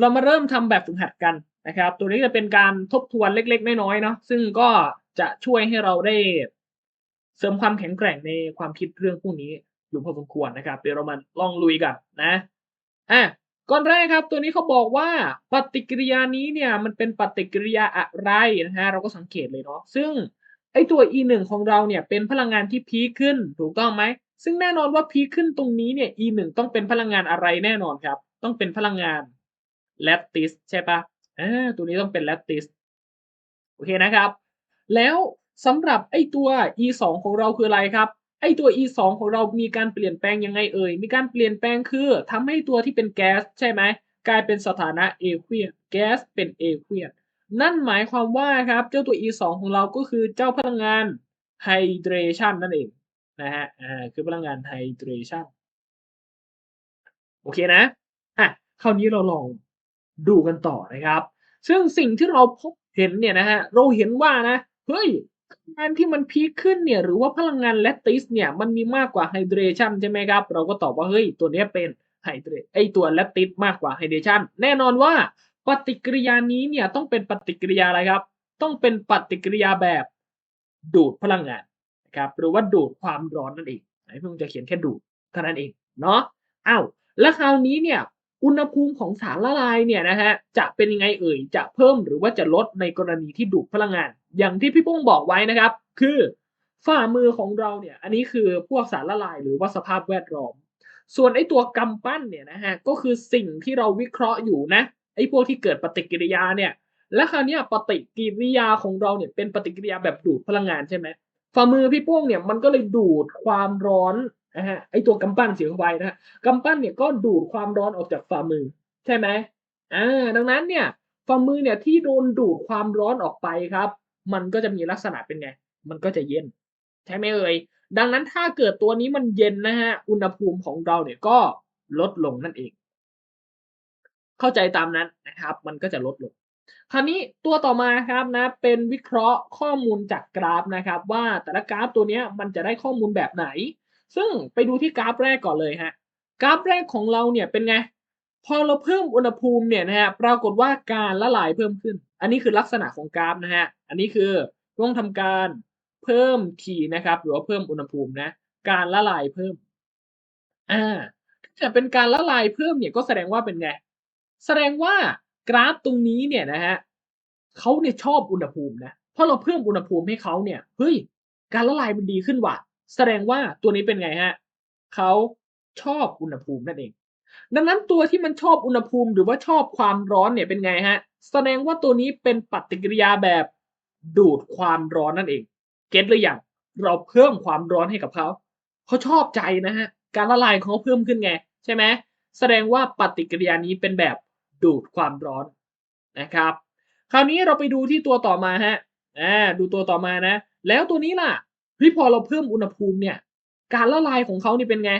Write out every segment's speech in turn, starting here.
เรามาเริ่มทำแบบฝึกหัดกันนะครับ ตัวนี้จะเป็นการทบทวนเล็กๆน้อยๆเนาะซึ่งก็จะช่วยให้เราได้เสริมความแข็งแกร่งในความคิดเรื่องพวกนี้อยู่พอสมควรนะครับ เดี๋ยวเรามาลองลุยกันนะอะก่อนแรกครับตัวนี้เขาบอกว่าปฏิกิริยานี้เนี่ยมันเป็นปฏิกิริยาอะไรนะฮะเราก็สังเกตเลยเนาะซึ่งไอตัว e 1ของเราเนี่ยเป็นพลังงานที่พีขึ้นถูกต้องไหมซึ่งแน่นอนว่าพีขึ้นตรงนี้เนี่ย e 1ต้องเป็นพลังงานอะไรแน่นอนครับ ต้องเป็นพลังงาน แลตติสใช่ปะอ่าตัวนี้ต้องเป็นแลตติสโอเคนะครับ แล้วสำหรับไอตัว e 2ของเราคืออะไรครับ ไอตัว e 2ของเรามีการเปลี่ยนแปลงยังไงเอ่ย มีการเปลี่ยนแปลงคือทำให้ตัวที่เป็นแก๊สใช่ไหมกลายเป็นสถานะเอเคียแก๊สเป็นเอเคียนั่นหมายความว่าครับเจ้าตัว e 2ของเราก็คือเจ้าพลังงานไฮเดรชันนั่นเองนะฮะ อ่า คือพลังงานไฮเดรชันโอเคนะ อะ คราวนี้เราลอง ดูกันต่อนะครับ ซึ่งสิ่งที่เราพบเห็นเนี่ยนะฮะเราเห็นว่านะเฮ้ยงานที่มันพีคขึ้นเนี่ยหรือว่าพลังงานแลติสเนี่ยมันมีมากกว่าไฮเดรชันใช่ไหมครับ เราก็ตอบว่าเฮ้ยตัวนี้เป็นไฮเดรไอตัวแลติสมากกว่าไฮเดรชันแน่นอนว่าปฏิกิริยานี้เนี่ยต้องเป็นปฏิกิริยาอะไรครับ ต้องเป็นปฏิกิริยาแบบดูดพลังงานนะครับหรือว่าดูดความร้อนนั่นเองไอ้พิ่งจะเขียนแค่ดูดเท่านั้นเองเนาะอ้าวแล้วคราวนี้เนี่ย อุณหภูมิของสารละลายเนี่ยนะฮะจะเป็นยังไงเอ่ยจะเพิ่มหรือว่าจะลดในกรณีที่ดูดพลังงาน อย่างที่พี่ปุ้งบอกไว้นะครับ คือฝ่ามือของเราเนี่ยอันนี้คือพวกสารละลายหรือว่าสภาพแวดล้อม ส่วนไอ้ตัวกำปั้นเนี่ยนะฮะก็คือสิ่งที่เราวิเคราะห์อยู่นะไอ้พวกที่เกิดปฏิกิริยาเนี่ยและคราวนี้ปฏิกิริยาของเราเนี่ยเป็นปฏิกิริยาแบบดูดพลังงานใช่ไหมฝ่ามือพี่ปุ้งเนี่ยมันก็เลยดูดความร้อน นะฮะไอตัวกำปั้นเสียเข้าไปนะฮะกำปั้นเนี่ยก็ดูดความร้อนออกจากฝ่ามือ ใช่ไหมอ่าดังนั้นเนี่ยฝ่ามือเนี่ยที่โดนดูดความร้อนออกไปครับ มันก็จะมีลักษณะเป็นไง มันก็จะเย็น ใช่ไหมเอ่ยดังนั้นถ้าเกิดตัวนี้มันเย็นนะฮะอุณหภูมิของเราเนี่ยก็ลดลงนั่นเอง เข้าใจตามนั้นนะครับ มันก็จะลดลงคราวนี้ตัวต่อมาครับนะเป็นวิเคราะห์ข้อมูลจากกราฟนะครับ ว่าแต่ละกราฟตัวนี้มันจะได้ข้อมูลแบบไหน ซึ่งไปดูที่กราฟแรกก่อนเลยฮะกราฟแรกของเราเนี่ยเป็นไง พอเราเพิ่มอุณหภูมิเนี่ยนะฮะปรากฏว่าการละลายเพิ่มขึ้น อันนี้คือลักษณะของกราฟนะฮะอันนี้คือต้องทำการเพิ่มขีนะครับ หรือว่าเพิ่มอุณหภูมินะ การละลายเพิ่มอ่าถ้าเป็นการละลายเพิ่มเนี่ยก็แสดงว่าเป็นไง แสดงว่ากราฟตรงนี้เนี่ยนะฮะเขาเนี่ยชอบอุณหภูมินะพราะเราเพิ่มอุณหภูมิให้เขาเนี่ยเฮ้ยการละลายมันดีขึ้นว่ะ แสดงว่าตัวนี้เป็นไงฮะเขาชอบอุณหภูมินั่นเอง ดังนั้นตัวที่มันชอบอุณหภูมิหรือว่าชอบความร้อนเนี่ยเป็นไงฮะ แสดงว่าตัวนี้เป็นปฏิกิริยาแบบดูดความร้อนนั่นเอง เก็ตหรือยัง เราเพิ่มความร้อนให้กับเขา เขาชอบใจนะฮะ การละลายของเขาเพิ่มขึ้นไง ใช่ไหม แสดงว่าปฏิกิริยานี้เป็นแบบดูดความร้อนนะครับ คราวนี้เราไปดูที่ตัวต่อมาฮะ อ่า ดูตัวต่อมานะ แล้วตัวนี้ล่ะ เฮ้ยพอเราเพิ่มอุณหภูมิเนี่ย การละลายของเขานี่เป็นไง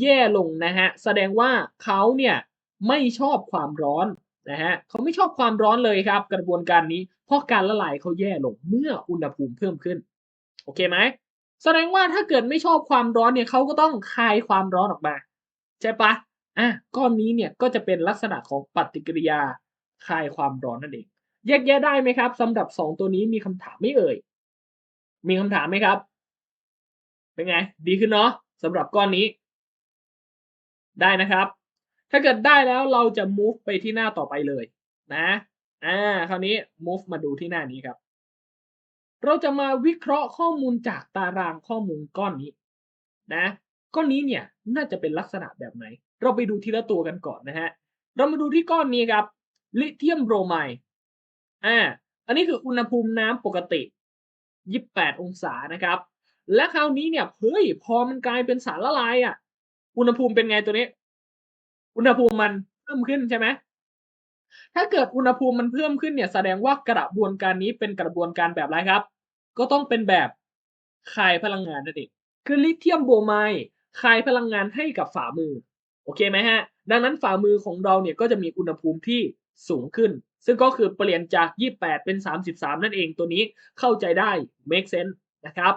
แย่ลงนะฮะ แสดงว่าเขาเนี่ยไม่ชอบความร้อนนะฮะเขาไม่ชอบความร้อนเลยครับ กระบวนการนี้ เพราะการละลายเขาแย่ลงเมื่ออุณหภูมิเพิ่มขึ้น โอเคไหม แสดงว่าถ้าเกิดไม่ชอบความร้อนเนี่ยเขาก็ต้องคายความร้อนออกมา ใช่ปะอะก้อนนี้เนี่ยก็จะเป็นลักษณะของปฏิกิริยาคายความร้อนนั่นเองแยกแยะได้ไหมครับสำหรับสองตัวนี้มีคำถามไม่เอ่ย มีคำถามไหมครับ เป็นไง ดีขึ้นเนาะสำหรับก้อนนี้ ได้นะครับ ถ้าเกิดได้แล้วเราจะ move ไปที่หน้าต่อไปเลย นะอ่าคราวนี้ move มาดูที่หน้านี้ครับ เราจะมาวิเคราะห์ข้อมูลจากตารางข้อมูลก้อนนี้ นะก้อนนี้เนี่ยน่าจะเป็นลักษณะแบบไหน เราไปดูทีละตัวกันก่อนนะฮะ เรามาดูที่ก้อนนี้ครับ ลิเธียมโบรไมด์ อ่า อันนี้คืออุณหภูมิน้ำปกติ 28 องศานะครับ และคราวนี้เนี่ยเฮ้ยพอมันกลายเป็นสารละลายอะ อุณหภูมิเป็นไงตัวนี้ อุณหภูมิมันเพิ่มขึ้นใช่ไหมถ้าเกิดอุณหภูมิมันเพิ่มขึ้นเนี่ยแสดงว่ากระบวนการนี้เป็นกระบวนการแบบไรครับ ก็ต้องเป็นแบบคายพลังงานนั่นเองคือลิเธียมโบไมด์คายพลังงานให้กับฝ่ามือ โอเคไหมฮะ ดังนั้นฝ่ามือของเราเนี่ยก็จะมีอุณหภูมิที่สูงขึ้น ซึ่งก็คือเปลี่ยนจาก 28 เป็น 33 นั่นเองตัวนี้เข้าใจได้ make sense นะครับ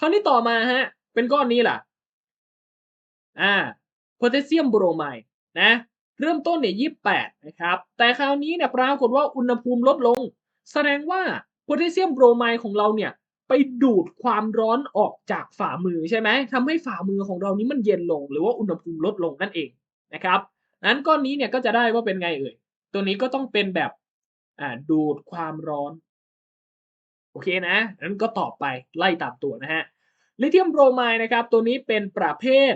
คราวนี้ต่อมาฮะ เป็นก้อนนี้ล่ะ อ่าโพแทสเซียมบรไมด์นะ เริ่มต้นเนี่ย28นะครับ แต่คราวนี้เนี่ยปรากฏว่าอุณหภูมิลดลง แสดงว่าโพแทสเซียมบรไมด์ของเราเนี่ยไปดูดความร้อนออกจากฝ่ามือใช่ไหมทำให้ฝ่ามือของเรานี้มันเย็นลง หรือว่าอุณหภูมิลดลงนั่นเองนะครับนั้นก้อนนี้เนี่ยก็จะได้ว่าเป็นไงเอ่ย ตัวนี้ก็ต้องเป็นแบบอ่าดูดความร้อน โอเคนะนั้นก็ตอบไปไล่ตามตัวนะฮะลิเธียมโบรไมด์นะครับ ตัวนี้เป็นประเภท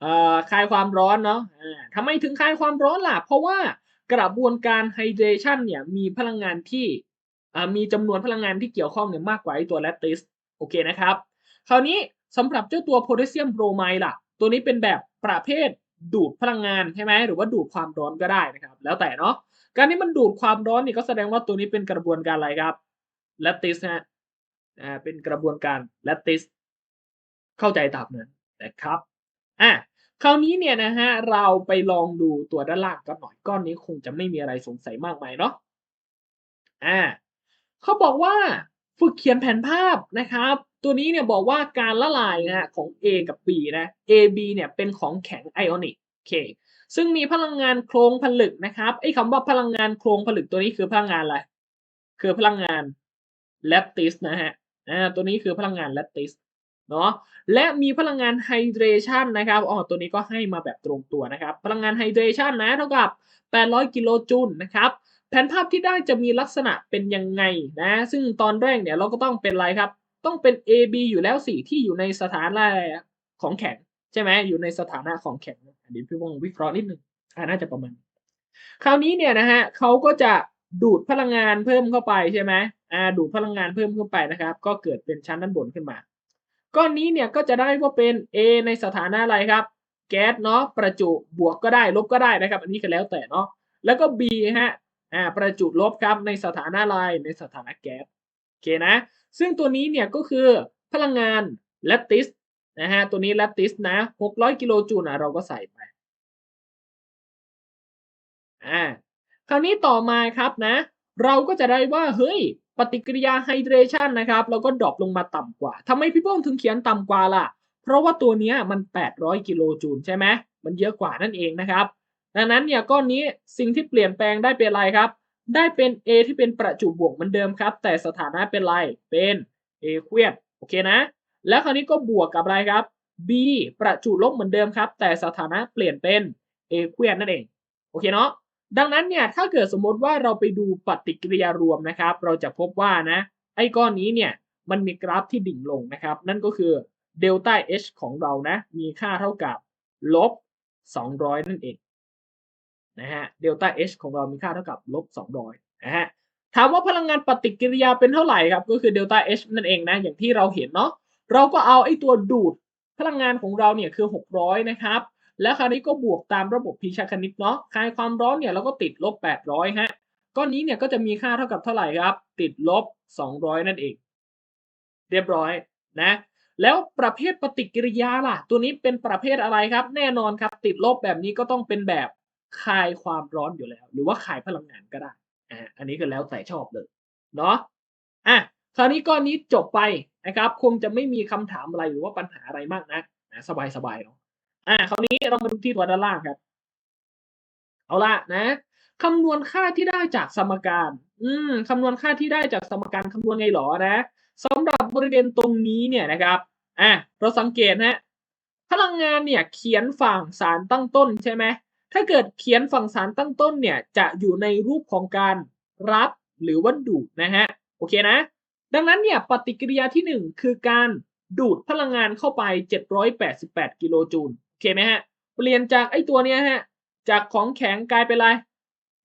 เอ่อคลายความร้อนเนาะทำไมถึงคลายความร้อนล่ะ เพราะว่ากระบวนการไฮเดรชันเนี่ยมีพลังงานที่มีจำนวนพลังงานที่เกี่ยวข้องเนี่ยมากกว่าไอตัวแลติสโอเคนะครับ คราวนี้สำหรับเจ้าตัวโพแทสเซียมโบรไมด์ล่ะ ตัวนี้เป็นแบบประเภทดูดพลังงานใช่ไหมหรือว่าดูดความร้อนก็ได้นะครับ แล้วแต่เนาะการที่มันดูดความร้อนนี่ก็แสดงว่าตัวนี้เป็นกระบวนการอะไรครับ แลคติสนะอ่าเป็นกระบวนการแลคติสเข้าใจตามนั้นนะครับอะคราวนี้เนี่ยนะฮะเราไปลองดูตัวด้านล่างกันหน่อยก้อนนี้คงจะไม่มีอะไรสงสัยมากมายเนาะอ่าเขาบอกว่าฝึกเขียนแผนภาพนะครับ ตัวนี้เนี่ยบอกว่าการละลายนะฮะของ A กับ B นะ A B เนี่ยเป็นของแข็งไอออนิกโอเคซึ่งมีพลังงานโครงผลึกนะครับไอ้คำว่าพลังงานโครงผลึกตัวนี้คือพลังงานอะไรคือพลังงาน แลตติสนะฮะอ่าตัวนี้คือพลังงานแลตติสเนาะและมีพลังงานไฮเดรชันนะครับอ๋อตัวนี้ก็ให้มาแบบตรงตัวนะครับ พลังงานไฮเดรชันนะเท่ากับ 800 กิโลจูลนะครับแผนภาพที่ได้จะมีลักษณะเป็นยังไงนะ ซึ่งตอนแรกเนี่ยเราก็ต้องเป็นอะไรครับ ต้องเป็น AB อยู่แล้วสิที่อยู่ในสถานะของแข็งใช่ไหมอยู่ในสถานะของแข็งอันนี้พี่วงวิเคราะห์นิดนึงอ่าน่าจะประมาณ คราวนี้เนี่ยนะฮะเขาก็จะดูดพลังงานเพิ่มเข้าไปใช่ไหม ดูดพลังงานเพิ่มเข้าไปนะครับ ก็เกิดเป็นชั้นด้านบนขึ้นมา ก้อนนี้เนี่ยก็จะได้ว่าเป็น A ในสถานะอะไรครับ แก๊สเนาะประจุบวกก็ได้ลบก็ได้นะครับ อันนี้ก็แล้วแต่เนาะแล้วก็ B ฮะอ่าประจุลบครับในสถานะอะไรในสถานะแก๊สโอเคนะ ซึ่งตัวนี้เนี่ยก็คือพลังงานแลตติสนะฮะตัวนี้แลตติสนะ 600 กิโลจูลนะเราก็ใส่ไปอ่าคราวนี้ต่อมาครับนะ เราก็จะได้ว่าเฮ้ย ปฏิกิริยาไฮเดรชันนะครับเราก็ดรอปลงมาต่ำกว่าทำไมพี่โป้งถึงเขียนต่ำกว่าล่ะ เพราะว่าตัวนี้มัน 800 กิโลจูลใช่ไหมมันเยอะกว่านั่นเองนะครับ ดังนั้นเนี่ยก้อนนี้สิ่งที่เปลี่ยนแปลงได้เป็นอะไรครับ ได้เป็น A ที่เป็นประจุบวกเหมือนเดิมครับ แต่สถานะเป็นอะไรเป็น A เควียดโอเคนะ แล้วคราวนี้ก็บวกกับอะไรครับ B ประจุลบเหมือนเดิมครับ แต่สถานะเปลี่ยนเป็น A เควียดนั่นเองโอเคเนาะ ดังนั้นเนี่ยถ้าเกิดสมมติว่าเราไปดูปฏิกิริยารวมนะครับ เราจะพบว่านะไอ้ก้อนนี้เนี่ยมันมีกราฟที่ดิ่งลงนะครับ นั่นก็คือเดลต้า H ของเรานะมีค่าเท่ากับลบ200 นั่นเองนะฮะเดลต้า H ของเรามีค่าเท่ากับลบ200นะฮะถามว่าพลังงานปฏิกิริยาเป็นเท่าไหร่ครับก็คือเดลต้า H นั่นเองนะอย่างที่เราเห็นเนาะเราก็เอาไอ้ตัวดูดพลังงานของเราเนี่ยคือ 600 นะครับ แล้วคราวนี้ก็บวกตามระบบพีชาคณิตเนาะคลายความร้อนเนี่ยเราก็ติดลบ 800 ฮะ ก้อนนี้เนี่ยก็จะมีค่าเท่ากับเท่าไหร่ครับ ติดลบ 200 นั่นเอง เรียบร้อยนะ แล้วประเภทปฏิกิริยาล่ะ ตัวนี้เป็นประเภทอะไรครับ แน่นอนครับ ติดลบแบบนี้ก็ต้องเป็นแบบคลายความร้อนอยู่แล้ว หรือว่าคลายพลังงานก็ได้อ่าอันนี้ก็แล้วแต่ชอบเลยเนาะอะคราวนี้ก้อนนี้จบไปนะครับ คงจะไม่มีคำถามอะไรหรือว่าปัญหาอะไรมากนะนะสบายๆเนาะ อ่าคราวนี้เรามาดูที่ตัวด้านล่างครับ เอาละนะคำนวณค่าที่ได้จากสมการ อืมคำนวณค่าที่ได้จากสมการคำนวณไงหรอนะสำหรับบริเวณตรงนี้เนี่ยนะครับอะเราสังเกตนะพลังงานเนี่ยเขียนฝั่งสารตั้งต้นใช่ไหมถ้าเกิดเขียนฝั่งสารตั้งต้นเนี่ยจะอยู่ในรูปของการรับหรือว่าดูดนะฮะโอเคนะ ดังนั้นเนี่ยปฏิกิริยาที่ 1 คือการดูดพลังงานเข้าไป 788 กิโลจูล เคไหมฮะ เปลี่ยนจากไอ้ตัวเนี้ยฮะ จากของแข็งกลายเป็นอะไร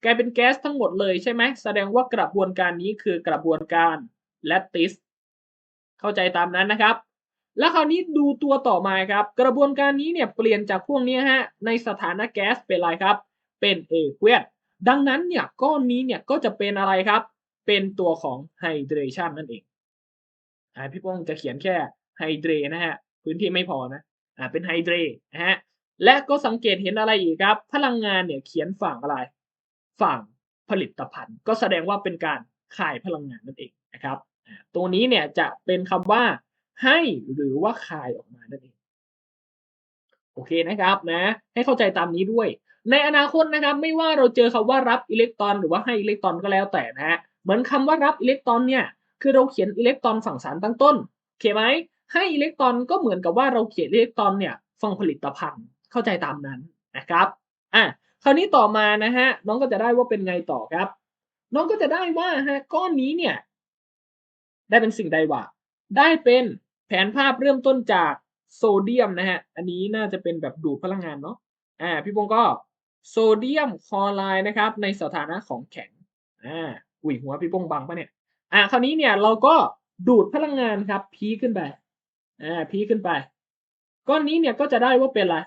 กลายเป็นแก๊สทั้งหมดเลยใช่ไหม แสดงว่ากระบวนการนี้คือกระบวนการแลตติส เข้าใจตามนั้นนะครับ แล้วคราวนี้ดูตัวต่อมาครับ กระบวนการนี้เนี่ยเปลี่ยนจากพวกนี้ฮะ ในสถานะแก๊สเป็นอะไรครับ เป็นเอเควดดังนั้นเนี่ยก้อนนี้เนี่ยก็จะเป็นอะไรครับ เป็นตัวของไฮเดรชันนั่นเองอพี่ป้องจะเขียนแค่ไฮเดรนะฮะ พื้นที่ไม่พอนะ อ่าเป็นไฮเดรนะฮะและก็สังเกตเห็นอะไรอีกครับ พลังงานเนี่ยเขียนฝั่งอะไร ฝั่งผลิตภัณฑ์ ก็แสดงว่าเป็นการขายพลังงานนั่นเองนะครับตัวนี้เนี่ยจะเป็นคำว่าให้หรือว่าขายออกมานั่นเองโอเคนะครับนะ ให้เข้าใจตามนี้ด้วย ในอนาคตนะครับ ไม่ว่าเราเจอคำว่ารับอิเล็กตรอน หรือว่าให้อิเล็กตรอนก็แล้วแต่นะฮะเหมือนคำว่ารับอิเล็กตรอนเนี่ยคือเราเขียนอิเล็กตรอนฝั่งสารตั้งต้นโอเคไหม ให้อิเล็กตรอนก็เหมือนกับว่าเราเขียนอิเล็กตรอนเนี่ยฝั่งผลิตภัณฑ์เข้าใจตามนั้นนะครับอะคราวนี้ต่อมานะฮะน้องก็จะได้ว่าเป็นไงต่อครับ น้องก็จะได้ว่าฮะก้อนนี้เนี่ยได้เป็นสิ่งใดวะได้เป็นแผนภาพเริ่มต้นจากโซเดียมนะฮะอันนี้น่าจะเป็นแบบดูดพลังงานเนาะอ่าพี่พงก็โซเดียมคลอไรด์นะครับในสถานะของแข็งอ่าอุ้ยหัวพี่พงบังปะเนี่ยอ่าคราวนี้เนี่ยเราก็ดูดพลังงานครับพีขึ้นไป อ่าพีขึ้นไป ก้อนนี้เนี่ยก็จะได้ว่าเป็นอะไร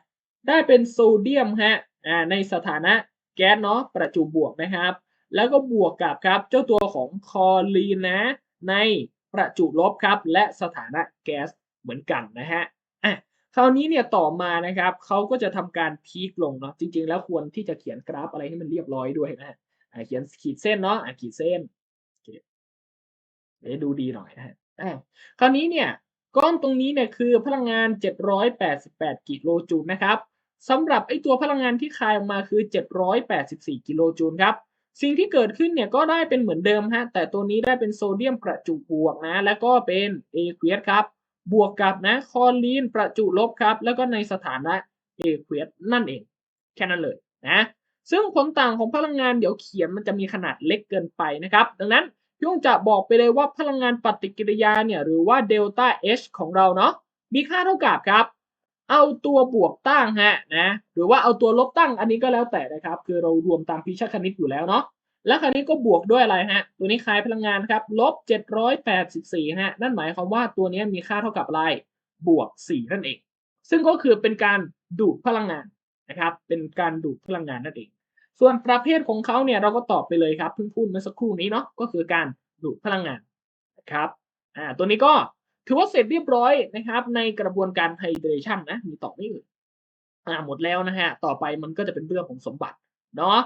ได้เป็นโซเดียมฮะอ่าในสถานะแก๊สเนาะประจุบวกนะครับ แล้วก็บวกกับครับเจ้าตัวของคลอรีนนะ ในประจุลบครับและสถานะแก๊สเหมือนกันนะฮะอะคราวนี้เนี่ยต่อมานะครับเขาก็จะทำการพีคลงเนาะจริง ๆ แล้วควรที่จะเขียนกราฟอะไรให้มันเรียบร้อยด้วยนะฮะอ่าเขียนขีดเส้นเนาะอ่าขีดเส้นโอเคเดี๋ยวดูดีหน่อยนะฮะอ่าคราวนี้เนี่ย ก้อนตรงนี้เนี่ยคือพลังงาน 788 กิโลจูลนะครับสำหรับไอตัวพลังงานที่คายออกมาคือ 784 กิโลจูลครับสิ่งที่เกิดขึ้นเนี่ยก็ได้เป็นเหมือนเดิมฮะแต่ตัวนี้ได้เป็นโซเดียมประจุบวกนะ แล้วก็เป็นเอเควสครับบวกกับนะคลอรีนประจุลบครับแล้วก็ในสถานะเอเควสนั่นเอง แค่นั้นเลยนะซึ่งผลต่างของพลังงานเดี๋ยวเขียนมันจะมีขนาดเล็กเกินไปนะครับ ดังนั้น พี่องจะบอกไปเลยว่าพลังงานปฏิกิริยาเนี่ยหรือว่าเดลต้า H ของเราเนาะมีค่าเท่ากับครับ เอาตัวบวกตั้งฮะนะหรือว่าเอาตัวลบตั้งอันนี้ก็แล้วแต่นะครับ คือเรารวมตามพิชคณิตอยู่แล้วเนาะแล้วคราวนี้ก็บวกด้วยอะไรฮะ ตัวนี้คลายพลังงานครับลบ784ฮะนั่นหมายความว่าตัวนี้มีค่าเท่ากับอะไรบวก 4 นั่นเอง ซึ่งก็คือเป็นการดูดพลังงานนะครับ เป็นการดูดพลังงานนั่นเอง ส่วนประเภทของเขาเนี่ยเราก็ตอบไปเลยครับเพิ่งพูดเมื่อสักครู่นี้เนาะก็คือการดูดพลังงานนะครับอ่าตัวนี้ก็ถือว่าเสร็จเรียบร้อยนะครับ ในกระบวนการไฮเดรชันนะมีต่อไม่อื่นอ่าหมดแล้วนะฮะต่อไปมันก็จะเป็นเรื่องของสมบัติเนาะ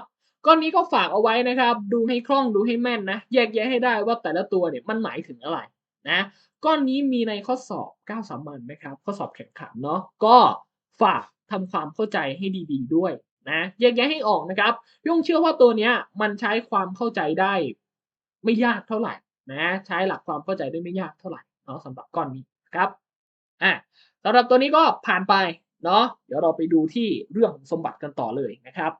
ก้อนนี้ก็ฝากเอาไว้นะครับ ดูให้คล่องดูให้แม่นนะ แยกแยะให้ได้ว่าแต่ละตัวเนี่ยมันหมายถึงอะไรนะก้อนนี้มีในข้อสอบ 9 สามัญนะครับ ข้อสอบแข่งขันเนาะก็ฝากทำความเข้าใจให้ดี ๆด้วย นะแยกแยะให้ออกนะครับย่งเชื่อว่าตัวเนี้ยมันใช้ความเข้าใจได้ไม่ยากเท่าไหร่นะใช้หลักความเข้าใจได้ไม่ยากเท่าไหร่เนาะสำหรับก้อนนี้ครับอะสำหรับตัวนี้ก็ผ่านไปเนาะเดี๋ยวเราไปดูที่เรื่องของสมบัติกันต่อเลยนะครับ